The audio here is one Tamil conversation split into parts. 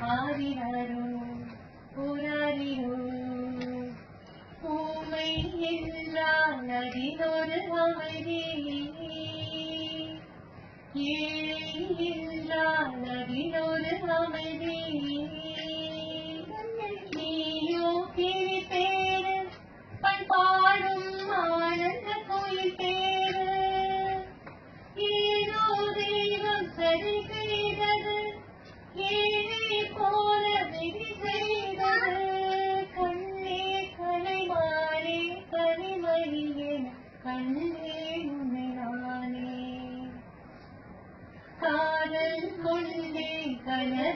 கேட்கிறேன் ஆரிராரோ போராடிரோ ஊமை என்றால் அதிலொரு அமைதி ஏழை என்றால் அதிலொரு அமைதி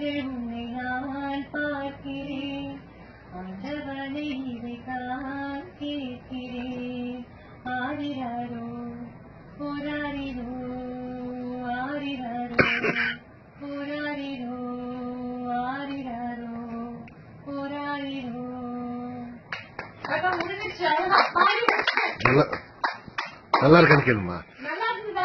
உன்னை நான் பார்க்கிறேன் ஆண்டவனை கேட்கிறேன் ஆரிராரோ போராரிரோ ஆரிராரோ போராரிரோ அதான் முடிஞ்சிச்சு அவ்வளவுதான் பாடி முடிச்சிட்டேன். நல்லா இருக்கான்னு கேளுமா நல்லா இருக்குதா